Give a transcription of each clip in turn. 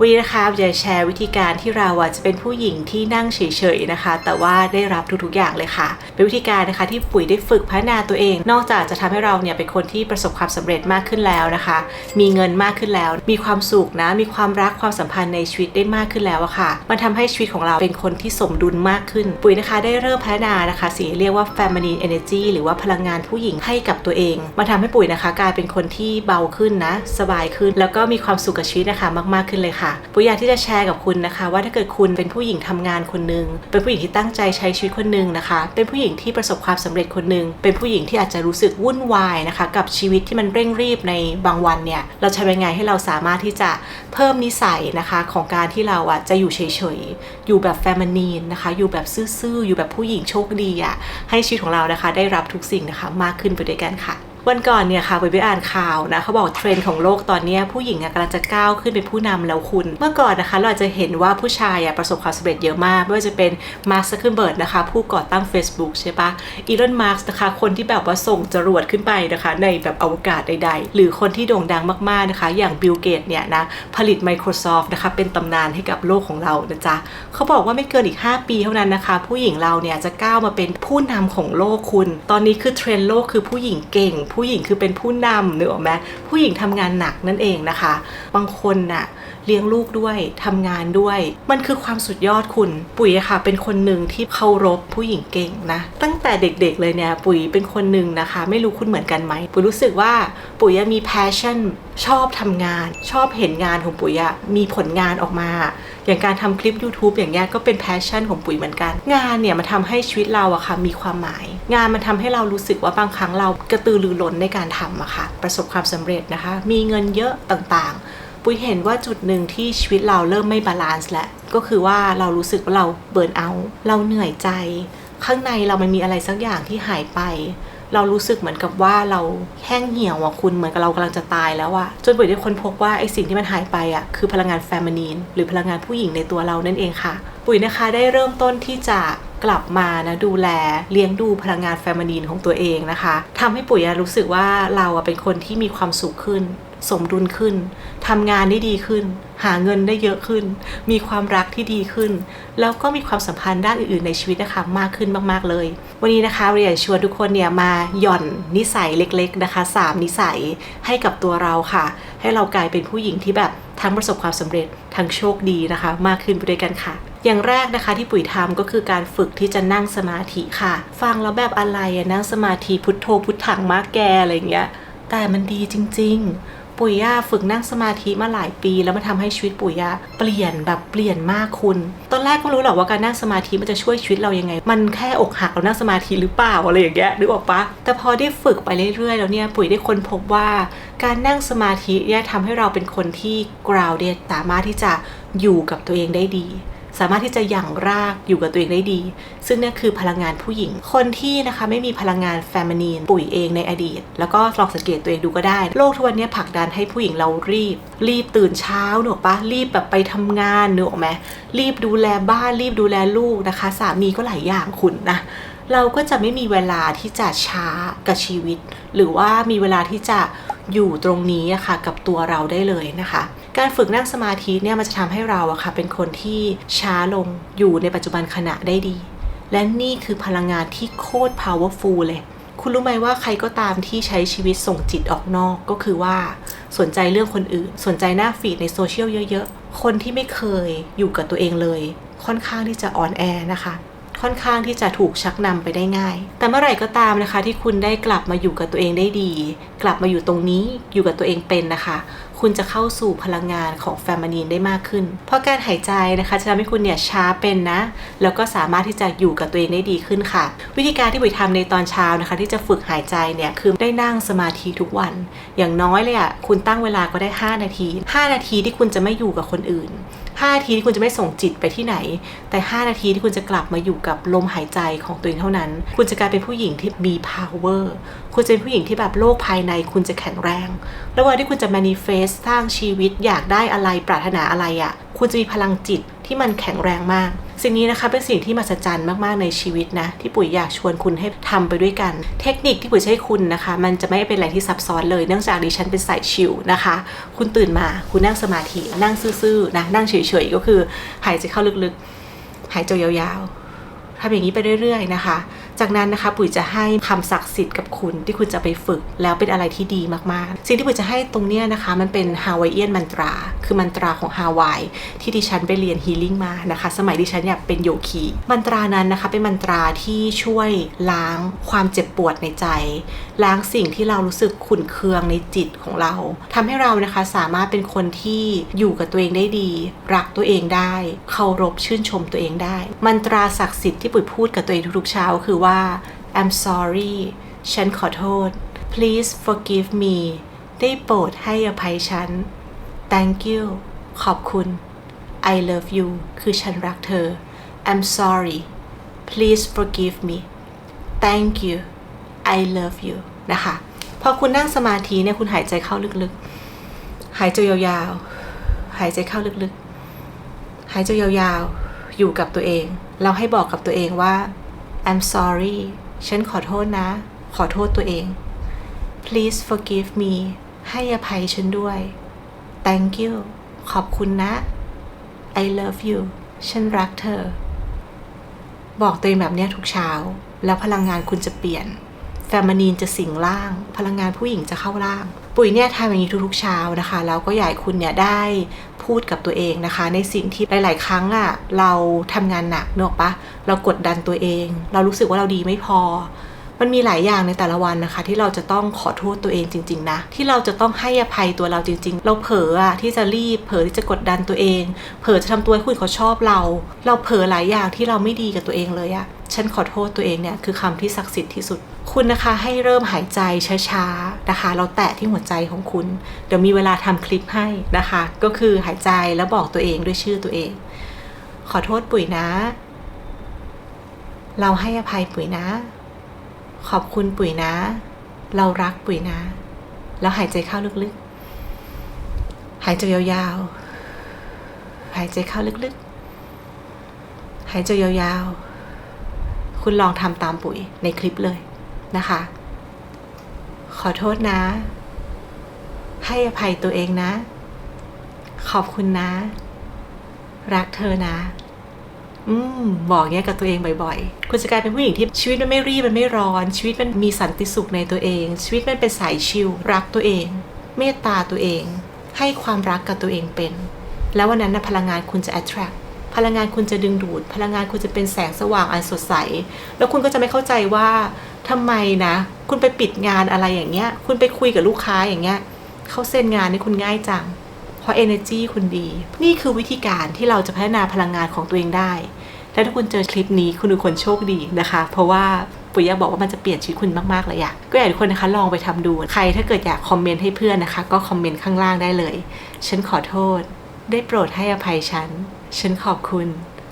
วันนี้นะคะจะแชร์วิธีการที่เราอะจะเป็นผู้หญิงที่นั่งเฉยๆนะคะ แต่ว่าได้รับทุกๆอย่างเลยค่ะ เป็นวิธีการนะคะที่ปุ๋ยได้ฝึกพัฒนาตัวเอง นอกจากจะทำให้เราเนี่ยเป็นคนที่ประสบความสำเร็จมากขึ้นแล้วนะคะ มีเงินมากขึ้นแล้ว มีความสุขนะ มีความรักความสัมพันธ์ในชีวิตได้มากขึ้นแล้วอะค่ะ มันทำให้ชีวิตของเราเป็นคนที่สมดุลมากขึ้น ปุ๋ยนะคะได้เริ่มพัฒนานะคะสิ่งที่เรียกว่า feminine energy หรือว่าพลังงานผู้หญิงให้กับตัวเองมาทำให้ปุ๋ยนะคะ กลายเป็นคนที่เบาขึ้นนะ สบายขึ้น แล้วก็มีความสุขกับชีวิตนะคะมาก ๆขึ้นเลยค่ะปุยอยากที่จะแชร์กับคุณนะคะ ว่าถ้าเกิดคุณเป็นผู้หญิงทำงานคนหนึ่งเป็นผู้หญิงที่ตั้งใจใช้ชีวิตคนหนึ่งนะคะ เป็นผู้หญิงที่ประสบความสำเร็จคนหนึ่งเป็นผู้หญิงที่อาจจะรู้สึกวุ่นวายนะคะ กับชีวิตที่มันเร่งรีบในบางวันเนี่ยเราทำยังไงให้เราสามารถที่จะเพิ่มนิสัยนะคะของการที่เราอะจะอยู่เฉยๆอยู่แบบแฟมินีนนะคะ อยู่แบบซื่อๆอยู่แบบผู้หญิงโชคดีอะให้ชีวิตของเรานะคะ ได้รับทุกสิ่งนะคะมากขึ้นไปด้วยกันค่ะ วันก่อนเนี่ยค่ะไปไปอ่านข่าวนะเขาบอกเทรนด์ของโลกตอนนี้ผู้หญิงกำลังจะก้าวขึ้นเป็นผู้นำแล้วคุณ เมื่อก่อนนะคะเราจะเห็นว่าผู้ชายประสบความสำเร็จเยอะมากไม่ว่าจะเป็นมาร์คซักเคิลเบิร์ดนะคะ ผู้ก่อตั้ง Facebook ใช่ปะอีลอนมาร์กนะคะคนที่แบบว่าส่งจรวดขึ้นไปนะคะ ในแบบอวกาศใดๆ หรือคนที่โด่งดังมากๆนะคะ อย่างบิลเกตเนี่ยนะผลิต Microsoft นะคะเป็นตำนานให้กับโลกของเรานะจ๊ะเขาบอกว่าไม่เกินอีก 5 ปีเท่านั้นนะคะ ผู้หญิงเราเนี่ยจะก้าวมาเป็นผู้นำของโลกคุณ ตอนนี้คือเทรนด์โลกคือผู้หญิงเก่งผู้หญิงคือเป็นผู้นำนึกออกไหมผู้หญิงทำงานหนักนั่นเองนะคะ บางคนน่ะ เลี้ยงลูกด้วยทำงานด้วย มันคือความสุดยอดคุณ ปุ๋ยอะค่ะ เป็นคนหนึ่งที่เคารพผู้หญิงเก่งนะ ตั้งแต่เด็กๆเลยเนี่ย ปุ๋ยเป็นคนหนึ่งนะคะ ไม่รู้คุณเหมือนกันไหมปุ๋ยรู้สึกว่าปุ๋ยมี passion ชอบทำงาน ชอบเห็นงานของปุ๋ยอะมีผลงานออกมา อย่างการทำคลิป YouTube อย่างเงี้ยก็เป็นแพชชั่นของปุ๋ยเหมือนกัน งานเนี่ยมันทำให้ชีวิตเราอะค่ะมีความหมาย งานมันทำให้เรารู้สึกว่าบางครั้งเรากระตือรือร้นในการทำอะค่ะประสบความสำเร็จนะคะ มีเงินเยอะต่างๆ ปุ๋ยเห็นว่าจุดหนึ่งที่ชีวิตเราเริ่มไม่บาลานซ์แล้วก็คือว่าเรารู้สึกว่าเราเบิร์นเอาท์เราเหนื่อยใจ ข้างในเรามันมีอะไรสักอย่างที่หายไป เรารู้สึกเหมือนกับว่าเราแห้งเหี่ยวอะคุณเหมือนกับเรากำลังจะตายแล้วอะจนปุ๋ยได้ค้นพบว่าไอสิ่งที่มันหายไปอะคือพลังงานแฟมินีนหรือพลังงานผู้หญิงในตัวเรานั่นเองค่ะ ปุ๋ยนะคะได้เริ่มต้นที่จะ กลับมานะดูแลเลี้ยงดูพลังงานแฟมินีนของตัวเองนะคะทำให้ปุ๋ยรู้สึกว่าเราเป็นคนที่มีความสุขขึ้น สมดุลขึ้นทำงานได้ดีขึ้น หาเงินได้เยอะขึ้น มีความรักที่ดีขึ้น แล้วก็มีความสัมพันธ์ด้านอื่นๆในชีวิตนะคะมากขึ้นมากๆเลย วันนี้นะคะเรียนชวนทุกคนเนี่ยมาหย่อนนิสัยเล็ก ๆนะคะสามนิสัยให้กับตัวเราค่ะ ให้เรากลายเป็นผู้หญิงที่แบบ ทั้งประสบความสำเร็จทั้งโชคดีนะคะ มากขึ้นไปด้วยกันค่ะ อย่างแรกนะคะที่ปุ๋ยทำก็คือการฝึกที่จะนั่งสมาธิค่ะ ฟังแล้วแบบอะไรนั่งสมาธิพุทโธพุทธังมากแกอะไรอย่างเงี้ยแต่มันดีจริง ๆ ปุ๋ยอะฝึกนั่งสมาธิมาหลายปี แล้วมันทำให้ชีวิตปุ๋ยอะเปลี่ยนแบบเปลี่ยนมากคุณ ตอนแรกก็รู้หรอกว่าการนั่งสมาธิมันจะช่วยชีวิตเรายังไง มันแค่อกหักเรานั่งสมาธิหรือเปล่าอะไรอย่างเงี้ยนึกออกปะแต่พอได้ฝึกไปเรื่อยๆ แล้วเนี่ยปุ๋ยได้ค้นพบว่าการนั่งสมาธิเนี่ยทำให้เราเป็นคนที่ grounded สามารถที่จะอยู่กับตัวเองได้ดี สามารถที่จะหยั่งรากอยู่กับตัวเองได้ดี ซึ่งนี่คือพลังงานผู้หญิง คนที่นะคะไม่มีพลังงานแฟมินีนปุ๋ยเองในอดีต แล้วก็ลองสังเกตตัวเองดูก็ได้ โลกทุกวันนี้ผลักดันให้ผู้หญิงเรารีบ รีบตื่นเช้าหนูปะรีบแบบไปทำงานหนูออกไหมรีบดูแลบ้านรีบดูแลลูกนะคะ สามีก็หลายอย่างคุณนะเราก็จะไม่มีเวลาที่จะช้ากับชีวิต หรือว่ามีเวลาที่จะอยู่ตรงนี้อะค่ะกับตัวเราได้เลยนะคะ การฝึกนั่งสมาธิเนี่ยมันจะทำให้เราอะค่ะเป็นคนที่ช้าลงอยู่ในปัจจุบันขณะได้ดี และนี่คือพลังงานที่โคตร powerful เลย คุณรู้ไหมว่าใครก็ตามที่ใช้ชีวิตส่งจิตออกนอกก็คือว่าสนใจเรื่องคนอื่น สนใจหน้าฟีดในโซเชียลเยอะๆ คนที่ไม่เคยอยู่กับตัวเองเลย ค่อนข้างที่จะอ่อนแอนะคะ ค่อนข้างที่จะถูกชักนำไปได้ง่าย แต่เมื่อไหร่ก็ตามนะคะ ที่คุณได้กลับมาอยู่กับตัวเองได้ดี กลับมาอยู่ตรงนี้อยู่กับตัวเองเป็นนะคะ คุณจะเข้าสู่พลังงานของแฟมินีนได้มากขึ้น เพราะการหายใจนะคะจะทำให้คุณเนี่ยช้าเป็นนะ แล้วก็สามารถที่จะอยู่กับตัวเองได้ดีขึ้นค่ะ วิธีการที่บุ๋ยทำในตอนเช้านะคะ ที่จะฝึกหายใจเนี่ยคือได้นั่งสมาธิทุกวัน อย่างน้อยเลยอะ่ะคุณตั้งเวลาก็ได้ 5 นาที 5 นาทีที่คุณจะไม่อยู่กับคนอื่น 5นาทีที่คุณจะไม่ส่งจิตไปที่ไหน แต่ 5 นาทีที่คุณจะกลับมาอยู่กับลมหายใจของตัวเองเท่านั้น คุณจะกลายเป็นผู้หญิงที่มี power คุณจะเป็นผู้หญิงที่แบบโลกภายในคุณจะแข็งแรง แล้ววันที่คุณจะ manifest สร้างชีวิตอยากได้อะไรปรารถนาอะไรอะ่ะ คุณจะมีพลังจิตที่มันแข็งแรงมาก สิ่งนี้นะคะเป็นสิ่งที่มหัศจรรย์มากๆในชีวิตนะ ที่ปุ๋ยอยากชวนคุณให้ทำไปด้วยกัน เทคนิคที่ปุ๋ยใช้คุณนะคะ มันจะไม่เป็นอะไรที่ซับซ้อนเลยเนื่องจากดิฉันเป็นสายชิลนะคะ คุณตื่นมาคุณนั่งสมาธินั่งซื่อๆนะนั่งเฉยๆก็คือหายใจเข้าลึกๆ หายใจยาวๆทำอย่างนี้ไปเรื่อย ๆ นะคะ จากนั้นนะคะปุ๋ยจะให้คำศักดิ์สิทธิ์กับคุณที่คุณจะไปฝึกแล้วเป็นอะไรที่ดีมากๆ สิ่งที่ปุ๋ยจะให้ตรงเนี้ยนะคะ มันเป็นฮาวายเอียนมันตรา คือมันตราของฮาวายที่ดิฉันไปเรียนฮีลิ่งมานะคะ สมัยดิฉันเนี่ยเป็นโยคีมันตรานั้นนะคะ เป็นมันตราที่ช่วยล้างความเจ็บปวดในใจ ล้างสิ่งที่เรารู้สึกขุ่นเคืองในจิตของเราทำให้เรานะคะสามารถเป็นคนที่อยู่กับตัวเองได้ดี รักตัวเองได้เคารพชื่นชมตัวเองได้ มันตราศักดิ์สิทธิ์ที่ปุ๋ยพูดกับตัวเองทุกๆเช้าคือว่า I'm sorry ฉันขอโทษ please forgive me ได้โปรดให้อภัยฉัน thank you ขอบคุณ I love you คือฉันรักเธอ I'm sorry please forgive me thank you I love you นะคะ พอคุณนั่งสมาธิเนี่ยคุณหายใจเข้าลึกๆ หายใจยาวๆ หายใจเข้าลึกๆ หายใจยาวๆ อยู่กับตัวเอง เราให้บอกกับตัวเองว่า I'm sorry ฉันขอโทษนะ ขอโทษตัวเอง please forgive me ให้อภัยฉันด้วย thank you ขอบคุณนะ I love you ฉันรักเธอ บอกตัวเองแบบนี้ทุกเช้า แล้วพลังงานคุณจะเปลี่ยน แฟมินีนจะสิงร่าง พลังงานผู้หญิงจะเข้าร่าง ปุ๋ยเนี่ยทำอย่างนี้ทุกๆเช้านะคะ แล้วก็อยากให้คุณเนี่ยได้ พูดกับตัวเองนะคะ ในสิ่งที่หลาย ๆ ครั้งอะ่ะเราทำงานหนักเนอะปะเรากดดันตัวเอง เรารู้สึกว่าเราดีไม่พอ มันมีหลายอย่างในแต่ละวันนะคะ ที่เราจะต้องขอโทษตัวเองจริง ๆ นะ ที่เราจะต้องให้อภัยตัวเราจริง ๆ เราเผลออะที่จะรีบเผลอที่จะกดดันตัวเอง เผลอจะทำตัวให้คุณเขาชอบเรา เราเผลอหลายอย่างที่เราไม่ดีกับตัวเองเลยอะฉันขอโทษตัวเองเนี่ยคือคำที่ศักดิ์สิทธิ์ที่สุด คุณนะคะให้เริ่มหายใจช้าๆนะคะ เราแตะที่หัวใจของคุณ เดี๋ยวมีเวลาทำคลิปให้นะคะ ก็คือหายใจแล้วบอกตัวเองด้วยชื่อตัวเอง ขอโทษปุ๋ยนะ เราให้อภัยปุ๋ยนะ ขอบคุณปุ๋ยนะ เรารักปุ๋ยนะ แล้วหายใจเข้าลึกๆ หายใจยาวๆ หายใจเข้าลึกๆ หายใจยาวๆ คุณลองทำตามปุ๋ยในคลิปเลยนะคะ ขอโทษนะ ให้อภัยตัวเองนะ ขอบคุณนะ รักเธอนะ อืมบอกเงี้ยกับตัวเองบ่อยๆ คุณจะกลายเป็นผู้หญิงที่ชีวิตมันไม่รีบมันไม่ร้อน ชีวิตมันมีสันติสุขในตัวเอง ชีวิตมันเป็นสายชิลรักตัวเอง เมตตาตัวเอง ให้ความรักกับตัวเองเป็น แล้ววันนั้นนะพลังงานคุณจะ attract พลังงานคุณจะดึงดูด พลังงานคุณจะเป็นแสงสว่างอันสดใส แล้วคุณก็จะไม่เข้าใจว่าทำไมนะ คุณไปปิดงานอะไรอย่างเงี้ย คุณไปคุยกับลูกค้าอย่างเงี้ยเขาเซ็นงานให้คุณง่ายจัง เพราะ energy คุณดี นี่คือวิธีการที่เราจะพัฒนาพลังงานของตัวเองได้ และถ้าคุณเจอคลิปนี้คุณเป็นคนโชคดีนะคะ เพราะว่าปุ๋ยยาบอกว่ามันจะเปลี่ยนชีวิตคุณมากๆเลยอะก็อยากให้ทุกคนนะคะลองไปทำดู ใครถ้าเกิดอยากคอมเมนต์ให้เพื่อนนะคะ ก็คอมเมนต์ข้างล่างได้เลย ฉันขอโทษ ได้โปรดให้อภัยฉัน ฉันขอบคุณ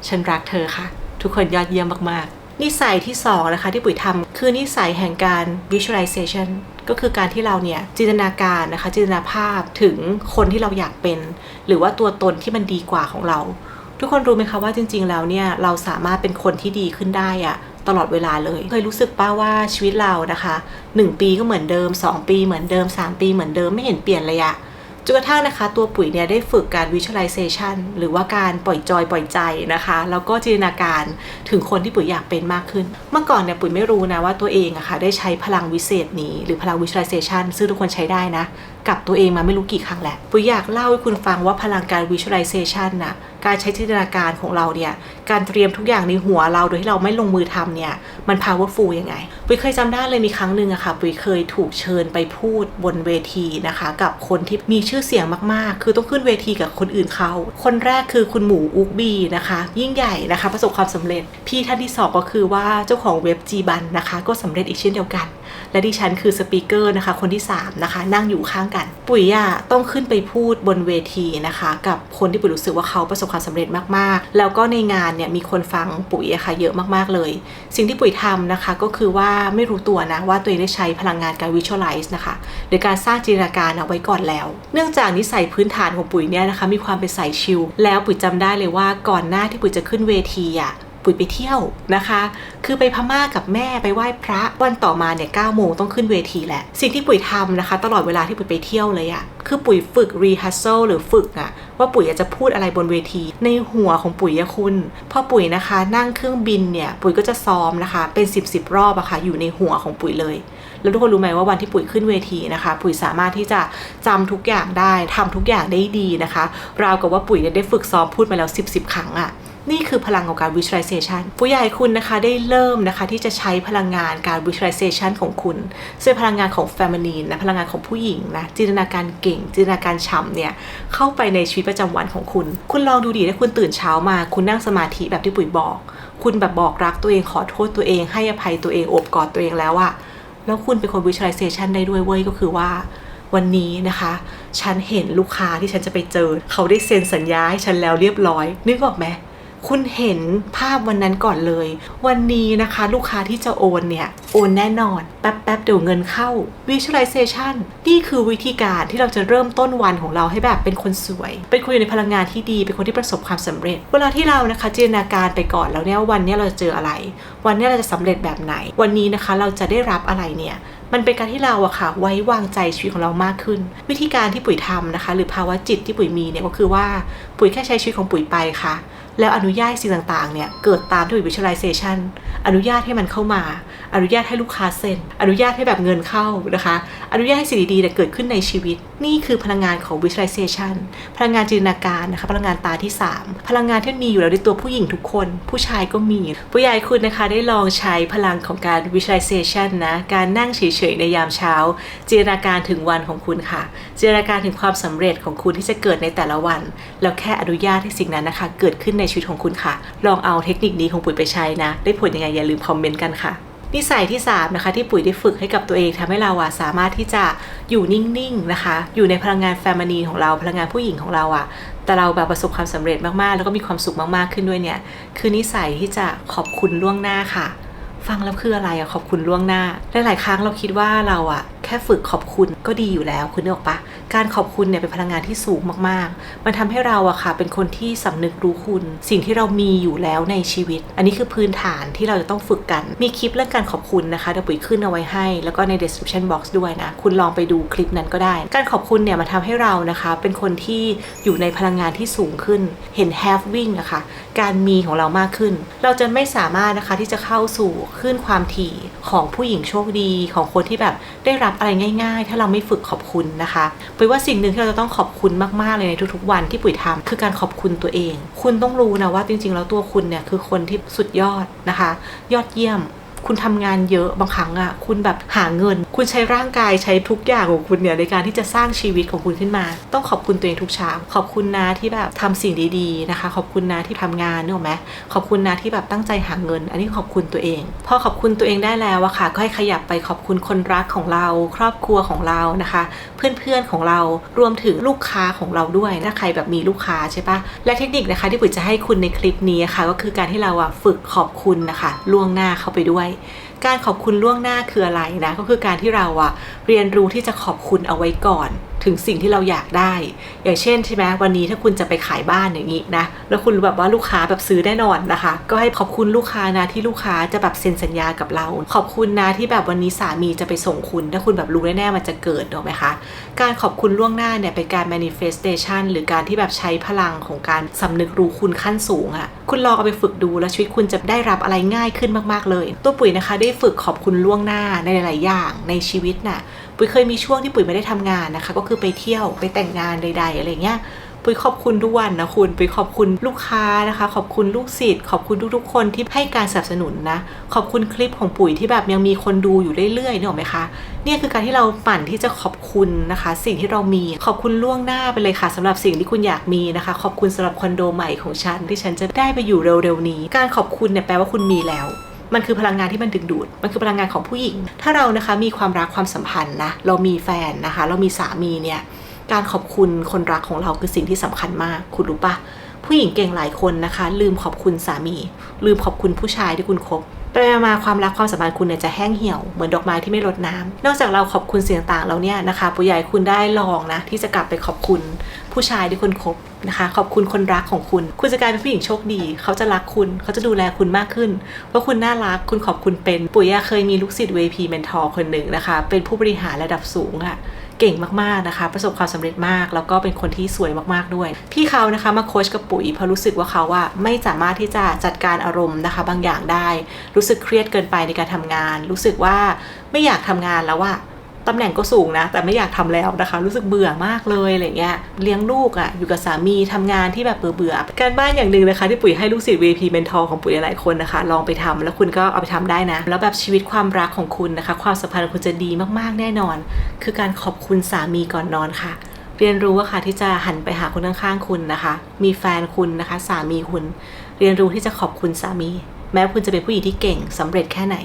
ฉันรักเธอค่ะ ทุกคนยอดเยี่ยมมากๆ นิสัยที่สองนะคะที่ปุ๋ยทำคือนิสัยแห่งการ visualization ก็คือการที่เราเนี่ยจินตนาการนะคะจินตนาภาพถึงคนที่เราอยากเป็น หรือว่าตัวตนที่มันดีกว่าของเรา ทุกคนรู้ไหมคะว่าจริง ๆ แล้วเนี่ยเราสามารถเป็นคนที่ดีขึ้นได้อะตลอดเวลาเลยเคยรู้สึกป้าว่าชีวิตเรานะคะ 1 ปีก็เหมือนเดิม 2 ปีเหมือนเดิม 3 ปีเหมือนเดิมไม่เห็นเปลี่ยนเลยอะ จนกระทั่งนะคะ ตัวปุ๋ยเนี่ยได้ฝึกการ visualization หรือว่าการปล่อยจอยปล่อยใจนะคะ แล้วก็จินตนาการถึงคนที่ปุ๋ยอยากเป็นมากขึ้น เมื่อก่อนเนี่ยปุ๋ยไม่รู้นะว่าตัวเองอะคะ่ะได้ใช้พลังวิเศษนี้ หรือพลัง visualization ซึ่งทุกคนใช้ได้นะ กับตัวเองมาไม่รู้กี่ครั้งแหละปุ๋ยอยากเล่าให้คุณฟังว่าพลังการ visualization น่ะ การใช้จินตนาการของเราเนี่ย การเตรียมทุกอย่างในหัวเราโดยที่เราไม่ลงมือทำเนี่ยมัน powerful ยังไงปุ้ยเคยจำได้เลยมีครั้งหนึ่งอะค่ะปุ้ยเคยถูกเชิญไปพูดบนเวทีนะคะ กับคนที่มีชื่อเสียงมากๆ คือต้องขึ้นเวทีกับคนอื่นเขา คนแรกคือคุณหมูอุกบีนะคะ ยิ่งใหญ่นะคะ ประสบความสำเร็จ พี่ท่านที่สองก็คือว่าเจ้าของเว็บจีบันนะคะ ก็สำเร็จอีกเช่นเดียวกัน และดิฉันคือสปีกเกอร์นะคะ คนที่3นะคะ นั่งอยู่ข้างกัน ปุ๋ยอะต้องขึ้นไปพูดบนเวทีนะคะ กับคนที่ปุ๋ยรู้สึกว่าเขาประสบความสำเร็จมากๆ แล้วก็ในงานเนี่ยมีคนฟังปุ๋ยอะค่ะเยอะมากๆเลย สิ่งที่ปุ๋ยทำนะคะก็คือว่าไม่รู้ตัวนะว่าตัวเองได้ใช้พลังงานการ visualize นะคะหรือการสร้างจินตนาการเอาไว้ก่อนแล้ว เนื่องจากนิสัยพื้นฐานของปุ๋ยเนี่ยนะคะมีความเป็นสายชิลแล้วปุ๋ยจำได้เลยว่าก่อนหน้าที่ปุ๋ยจะขึ้นเวทีอะ ปุ๋ยไปเที่ยวนะคะ คือไปพม่ากับแม่ไปไหว้พระวันต่อมาเนี่ย9โมงต้องขึ้นเวทีแหละ สิ่งที่ปุ๋ยทำนะคะ ตลอดเวลาที่ปุ๋ยไปเที่ยวเลยอะคือปุ๋ยฝึก rehearsal หรือฝึกอะว่าปุ๋ยจะพูดอะไรบนเวที ในหัวของปุ๋ยอะคุณพอปุ๋ยนะคะ นั่งเครื่องบินเนี่ยปุ๋ยก็จะซ้อมนะคะ เป็น 10บสรอบอะค่ะอยู่ในหัวของปุ๋ยเลย แล้วทุกคนรู้ไหมว่าวันที่ปุ๋ยขึ้นเวทีนะคะ ปุ๋ยสามารถที่จะจำทุกอย่างได้ทำทุกอย่างได้ดีนะคะ ราวกับว่าปุ๋ยเนี่ยได้ฝึกซ้อมพูดมาแล้ว 10บสครั้งอะ นี่คือพลังของการ visualization ผู้ใหญ่คุณนะคะได้เริ่มนะคะที่จะใช้พลังงานการ visualization ของคุณ ซึ่งพลังงานของ feminine นะพลังงานของผู้หญิงนะจินตนาการเก่ง จินตนาการฉ่ำเนี่ยเข้าไปในชีวิตประจำวันของคุณ คุณลองดูดิถ้าคุณตื่นเช้ามา คุณนั่งสมาธิแบบที่ปุ๋ยบอก คุณแบบบอกรักตัวเองขอโทษตัวเอง ให้อภัยตัวเองโอบกอดตัวเองแล้วอะแล้วคุณเป็นคน visualization ได้ด้วยเว้ยก็คือว่าวันนี้นะคะ ฉันเห็นลูกค้าที่ฉันจะไปเจอ เขาได้เซ็นสัญญาให้ฉันแล้วเรียบร้อย นึกออกไหม คุณเห็นภาพวันนั้นก่อนเลย วันนี้นะคะลูกค้าที่จะโอนเนี่ย โอนแน่นอนแป๊บแป๊บๆเดี๋ยวเงินเข้า visualization นี่คือวิธีการที่เราจะเริ่มต้นวันของเราให้แบบเป็นคนสวย เป็นคนอยู่ในพลังงานที่ดี เป็นคนที่ประสบความสำเร็จ เวลาที่เรานะคะจินตนาการไปก่อนแล้วเนี่ยวันนี้เราจะเจออะไร วันนี้เราจะสำเร็จแบบไหน วันนี้นะคะเราจะได้รับอะไรเนี่ย มันเป็นการที่เราอะค่ะ ไว้วางใจชีวิตของเรามากขึ้น วิธีการที่ปุ๋ยทำนะคะ หรือภาวะจิตที่ปุ๋ยมีเนี่ยก็คือว่าปุ๋ยแค่ใช้ชีวิตของปุ๋ยไปค่ะ แล้วอนุญาตสิ่งต่างๆเนี่ยเกิดตามที่ปุ๋ย visualization อนุญาตให้มันเข้ามา อนุญาตให้ลูกค้าเซ็น อนุญาตให้แบบเงินเข้านะคะ อนุญาตให้สิ่งดีๆเนี่ยเกิดขึ้นในชีวิต นี่คือพลังงานของ visualization พลังงานจินตนาการนะคะ พลังงานตาที่ 3 พลังงานที่มีอยู่แล้วในตัวผู้หญิงทุกคน ผู้ชายก็มีผู้ใหญ่คุณนะคะได้ลองใช้พลังของการ visualization นะการนั่งเฉยๆในยามเช้า จินตนาการถึงวันของคุณค่ะ จินตนาการถึงความสำเร็จของคุณที่จะเกิดในแต่ละวัน แล้วแค่อนุญาตให้สิ่งนั้นนะคะ เกิดขึ้นในชีวิตของคุณค่ะ ลองเอาเทคนิคนี้ของปุ๋ยไปใช้นะ ได้ผลยังไงอย่าลืมคอมเมนต์กันค่ะนิสัยที่3นะคะที่ปุ๋ยได้ฝึกให้กับตัวเองทำให้เราอะสามารถที่จะอยู่นิ่งๆนะคะ อยู่ในพลังงานแฟมินีของเราพลังงานผู้หญิงของเราอะแต่เราแบบประสบความสำเร็จมากๆ แล้วก็มีความสุขมากๆขึ้นด้วยเนี่ยคือนิสัยที่จะขอบคุณล่วงหน้าค่ะ ฟังแล้วคืออะไรอะขอบคุณล่วงหน้าหลายๆครั้งเราคิดว่าเราอะ ค่ฝึกขอบคุณก็ดีอยู่แล้วคุณนึกออกปะการขอบคุณเนี่ยเป็นพลังงานที่สูงมากๆ มันทำให้เราอะค่ะ เป็นคนที่สำนึกรู้คุณ สิ่งที่เรามีอยู่แล้วในชีวิต อันนี้คือพื้นฐานที่เราจะต้องฝึกกัน มีคลิปเรื่องการขอบคุณนะคะเดี๋ยวปุ๋ยขึ้นเอาไว้ให้ แล้วก็ใน description box ด้วยนะ คุณลองไปดูคลิปนั้นก็ได้ การขอบคุณเนี่ยมันทำให้เรานะคะ เป็นคนที่อยู่ในพลังงานที่สูงขึ้น เห็น having อะคะการมีของเรามากขึ้น เราจะไม่สามารถนะคะที่จะเข้าสู่ขึ้นความถี่ของผู้หญิงโชคดีของคนที่แบบได้รับอะไรง่าย ๆ ถ้าเราไม่ฝึกขอบคุณนะคะปุ๋ยว่าสิ่งหนึ่งที่เราจะต้องขอบคุณมากๆเลยในทุกๆ วันที่ปุ๋ยทำคือการขอบคุณตัวเอง คุณต้องรู้นะว่าจริงๆแล้วตัวคุณเนี่ยคือคนที่สุดยอดนะคะ ยอดเยี่ยม คุณทำงานเยอะบางครั้งอะคุณแบบหาเงิน คุณใช้ร่างกายใช้ทุกอย่างของคุณเนี่ยในการที่จะสร้างชีวิตของคุณขึ้นมา ต้องขอบคุณตัวเองทุกเช้าขอบคุณนะที่แบบทำสิ่งดีๆนะคะ ขอบคุณนะที่ทำงานนึกออกไหมขอบคุณนะที่แบบตั้งใจหาเงิน อันนี้ขอบคุณตัวเอง พอขอบคุณตัวเองได้แล้วอะค่ะก็ให้ขยับไปขอบคุณคนรักของเรา ครอบครัวของเรานะคะ เพื่อนๆของเรารวมถึงลูกค้าของเราด้วยถ้าใครแบบมีลูกค้าใช่ปะและเทคนิคนะคะที่ปุ๋ยจะให้คุณในคลิปนี้ค่ะก็คือการที่เราอะฝึกขอบคุณนะคะล่วงหน้าเข้าไปด้วยการขอบคุณล่วงหน้าคืออะไรนะ ก็คือการที่เราอะเรียนรู้ที่จะขอบคุณเอาไว้ก่อน ถึงสิ่งที่เราอยากได้ อย่างเช่นใช่ไหมวันนี้ถ้าคุณจะไปขายบ้านอย่างนี้นะแล้วคุณแบบว่าลูกค้าแบบซื้อแน่นอนนะคะ ก็ให้ขอบคุณลูกค้านะที่ลูกค้าจะแบบเซ็นสัญญากับเรา ขอบคุณนะที่แบบวันนี้สามีจะไปส่งคุณถ้าคุณแบบรู้แน่ๆมันจะเกิดถูกไหมคะการขอบคุณล่วงหน้าเนี่ยเป็นการ manifestation หรือการที่แบบใช้พลังของการสำนึกรู้คุณขั้นสูงอะคุณลองเอาไปฝึกดูแล้วชีวิตคุณจะได้รับอะไรง่ายขึ้นมากๆเลย ตัวปุ๋ยนะคะได้ฝึกขอบคุณล่วงหน้าในหลายๆอย่างในชีวิตน่ะ ปุ๋ยเคยมีช่วงที่ปุ๋ยไม่ได้ทำงานนะคะ ก็คือไปเที่ยวไปแต่งงานใด ๆ อะไรเงี้ยปุ๋ยขอบคุณทุกวันนะคุณปุ๋ยขอบคุณลูกค้านะคะ ขอบคุณลูกศิษย์ขอบคุณทุกๆ คนที่ให้การสนับสนุนนะ ขอบคุณคลิปของปุ๋ยที่แบบยังมีคนดูอยู่เรื่อยๆนึกออไหมคะเนี่ยคือการที่เราปั่นที่จะขอบคุณนะคะ สิ่งที่เรามีขอบคุณล่วงหน้าไปเลยค่ะสำหรับสิ่งที่คุณอยากมีนะคะ ขอบคุณสำหรับคอนโดใหม่ของฉันที่ฉันจะได้ไปอยู่เร็วๆนี้ การขอบคุณเนี่ยแปลว่าคุณมีแล้ว มันคือพลังงานที่มันดึงดูด มันคือพลังงานของผู้หญิง ถ้าเรานะคะมีความรักความสัมพันธ์นะ เรามีแฟนนะคะ เรามีสามีเนี่ย การขอบคุณคนรักของเราคือสิ่งที่สำคัญมาก คุณรู้ปะผู้หญิงเก่งหลายคนนะคะ ลืมขอบคุณสามี ลืมขอบคุณผู้ชายที่คุณคบไปมาความรักความสัมพันธ์คุณเนี่ยจะแห้งเหี่ยวเหมือนดอกไม้ที่ไม่รดน้ำนอกจากเราขอบคุณสิ่งต่างๆแล้วเนี่ยนะคะปุยใหญ่คุณได้ลองนะที่จะกลับไปขอบคุณ ผู้ชายที่คุณคบนะคะ ขอบคุณคนรักของคุณ คุณจะกลายเป็นผู้หญิงโชคดี เขาจะรักคุณ เขาจะดูแลคุณมากขึ้น เพราะคุณน่ารัก คุณขอบคุณเป็น ปุ๋ยเคยมีลูกศิษย์ VP Mentor คนหนึ่งนะคะ เป็นผู้บริหารระดับสูงค่ะ เก่งมากๆนะคะ ประสบความสำเร็จมาก แล้วก็เป็นคนที่สวยมากๆด้วย พี่เขานะคะมาโค้ชกับปุ๋ยเพราะรู้สึกว่าเขาว่าไม่สามารถที่จะจัดการอารมณ์นะคะ บางอย่างได้ รู้สึกเครียดเกินไปในการทำงาน รู้สึกว่าไม่อยากทำงานแล้วว่า ตำแหน่งก็สูงนะ แต่ไม่อยากทำแล้วนะคะ รู้สึกเบื่อมากเลยอะไรเงี้ยเลี้ยงลูกอะ่ะอยู่กับสามีทำงานที่แบบเบื่อๆการบ้านอย่างหนึ่งนะคะ ที่ปุ๋ยให้ลูกศิษย์ VP Mentor ของปุ๋ยหลายคนนะคะ ลองไปทำแล้วคุณก็เอาไปทำได้นะ แล้วแบบชีวิตความรักของคุณนะคะ ความสัมพันธ์ของคุณจะดีมากๆแน่นอน คือการขอบคุณสามีก่อนนอนค่ะเรียนรู้ว่าค่ะที่จะหันไปหาคนข้างๆคุณนะคะ มีแฟนคุณนะคะ สามีคุณ เรียนรู้ที่จะขอบคุณสามี แม้คุณจะเป็นผู้หญิงที่เก่งสำเร็จแค่ไหน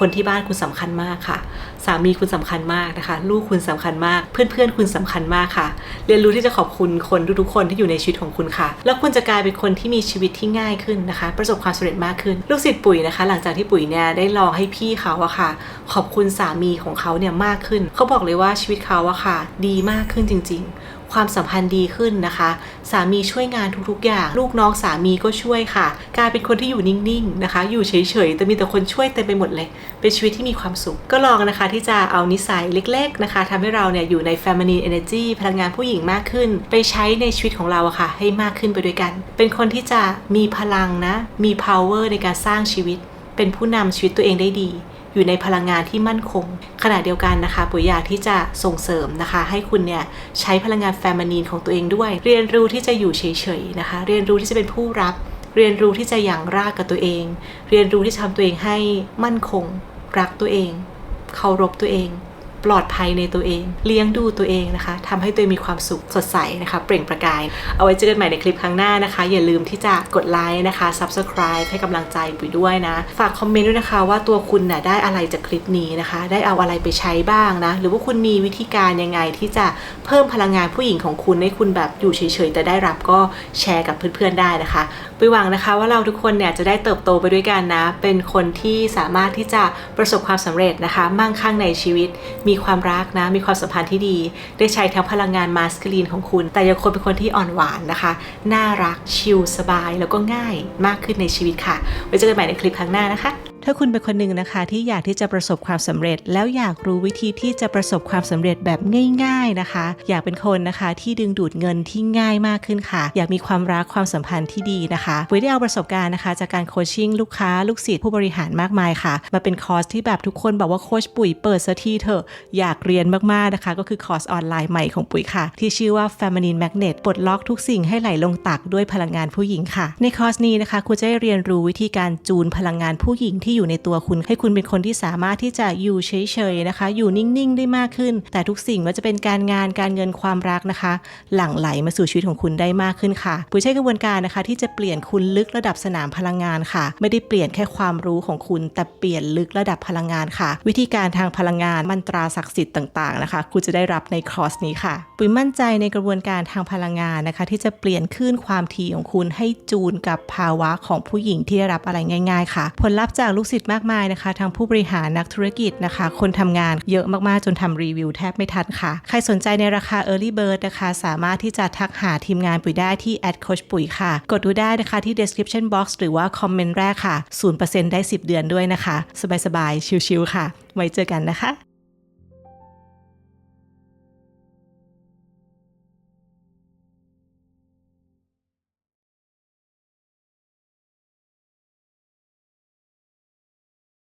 คนที่บ้านคุณสำคัญมากค่ะ สามีคุณสำคัญมากนะคะ ลูกคุณสำคัญมาก เพื่อนๆคุณสำคัญมากค่ะ เรียนรู้ที่จะขอบคุณคนทุกๆคนที่อยู่ในชีวิตของคุณค่ะ แล้วคุณจะกลายเป็นคนที่มีชีวิตที่ง่ายขึ้นนะคะ ประสบความสำเร็จมากขึ้น ลูกศิษย์ปุ๋ยนะคะ หลังจากที่ปุ๋ยเนี่ยได้ลองให้พี่เขาอะค่ะ ขอบคุณสามีของเขาเนี่ยมากขึ้น เขาบอกเลยว่าชีวิตเขาอะค่ะ ดีมากขึ้นจริง ๆ ความสัมพันธ์ดีขึ้นนะคะ สามีช่วยงานทุกๆ อย่าง ลูกน้องสามีก็ช่วยค่ะ กลายเป็นคนที่อยู่นิ่งๆนะคะ อยู่เฉยๆแต่มีแต่คนช่วยเต็มไปหมดเลย เป็นชีวิตที่มีความสุข ก็ลองนะคะที่จะเอานิสัยเล็ก ๆนะคะทำให้เราเนี่ยอยู่ใน feminine energy พลังงานผู้หญิงมากขึ้น ไปใช้ในชีวิตของเราอะค่ะ ให้มากขึ้นไปด้วยกัน เป็นคนที่จะมีพลังนะ มี power ในการสร้างชีวิต เป็นผู้นำชีวิตตัวเองได้ดี อยู่ในพลังงานที่มั่นคง ขณะเดียวกันนะคะ ปุ๋ยอยากที่จะส่งเสริมนะคะ ให้คุณเนี่ยใช้พลังงานแฟมินีนของตัวเองด้วย เรียนรู้ที่จะอยู่เฉยๆนะคะ เรียนรู้ที่จะเป็นผู้รับ เรียนรู้ที่จะอย่างรากกับตัวเอง เรียนรู้ที่จะทำตัวเองให้มั่นคง รักตัวเอง เคารพตัวเอง ปลอดภัยในตัวเอง เลี้ยงดูตัวเองนะคะทำให้ตัวเองมีความสุขสดใสนะคะ เปล่งประกาย เอาไว้เจอกันใหม่ในคลิปครั้งหน้านะคะ อย่าลืมที่จะกดไลค์นะคะ subscribe ให้กำลังใจปุ๋ยด้วยนะ ฝากคอมเมนต์ด้วยนะคะ ว่าตัวคุณน่ะได้อะไรจากคลิปนี้นะคะ ได้เอาอะไรไปใช้บ้างนะ หรือว่าคุณมีวิธีการยังไงที่จะเพิ่มพลังงานผู้หญิงของคุณให้คุณแบบอยู่เฉยๆแต่ได้รับก็แชร์กับเพื่อนๆได้นะคะ ปุ้ยหวังนะคะว่าเราทุกคนเนี่ยจะได้เติบโตไปด้วยกันนะ เป็นคนที่สามารถที่จะประสบความสำเร็จนะคะ มั่งคั่งในชีวิต มีความรักนะ มีความสัมพันธ์ที่ดี ได้ใช้ทั้งพลังงานมาสคลีนของคุณ แต่ยังคงเป็นคนที่อ่อนหวานนะคะ น่ารัก ชิล สบาย แล้วก็ง่ายมากขึ้นในชีวิตค่ะ ไว้เจอกันใหม่ในคลิปครั้งหน้านะคะ ถ้าคุณเป็นคนหนึ่งนะคะที่อยากที่จะประสบความสำเร็จ แล้วอยากรู้วิธีที่จะประสบความสำเร็จแบบง่าย ๆนะคะ อยากเป็นคนนะคะที่ดึงดูดเงินที่ง่ายมากขึ้นค่ะ อยากมีความรักความสัมพันธ์ที่ดีนะคะปุ๋ยได้เอาประสบการณ์นะคะ จากการโคชชิ่งลูกค้าลูกศิษย์ผู้บริหารมากมายค่ะ มาเป็นคอร์สที่แบบทุกคนบอกว่าโคชปุ๋ยเปิดสักทีเถอะอยากเรียนมากๆนะคะ ก็คือคอร์สออนไลน์ใหม่ของปุ๋ยค่ะ ที่ชื่อว่า Feminine Magnet ปลดล็อกทุกสิ่งให้ไหลลงตักด้วยพลังงานผู้หญิงค่ะ ในคอร์สนี้นะคะคุณจะได้เรียนรู้วิธีการจูนพลังงานผู้หญิงที่อยู่ในตัวคุณ ให้คุณเป็นคนที่สามารถที่จะอยู่เฉยๆนะคะ อยู่นิ่งๆ ได้มากขึ้น แต่ทุกสิ่งว่าจะเป็นการงานการเงินความรักนะคะ หลั่งไหลมาสู่ชีวิตของคุณได้มากขึ้นค่ะปุ๋ยใช้กระบวนการนะคะ ที่จะเปลี่ยนคุณลึกระดับสนามพลังงานค่ะ ไม่ได้เปลี่ยนแค่ความรู้ของคุณ แต่เปลี่ยนลึกระดับพลังงานค่ะ วิธีการทางพลังงานมันตราศักดิ์สิทธิ์ต่างๆนะคะ คุณจะได้รับในคอร์สนี้ค่ะปุ๋ยมั่นใจในกระบวนการทางพลังงานนะคะ ที่จะเปลี่ยนคลื่นความถี่ของคุณให้จูนกับภาวะของผู้หญิงที่ได้รับอะไรง่าย ๆ ค่ะ ผลลัพธ์จากลูกศิษย์มากมายนะคะทางผู้บริหารนักธุรกิจนะคะ คนทำงานเยอะมากๆจนทำรีวิวแทบไม่ทันค่ะ ใครสนใจในราคา Early Bird นะคะ สามารถที่จะทักหาทีมงานปุ๋ยได้ที่ @coach ปุ๋ยค่ะ กดดูได้นะคะที่ description box หรือว่าคอมเมนต์แรกค่ะ0%ได้ 10 เดือนด้วยนะคะ สบายๆ ชิลๆค่ะ ไว้เจอกันนะคะ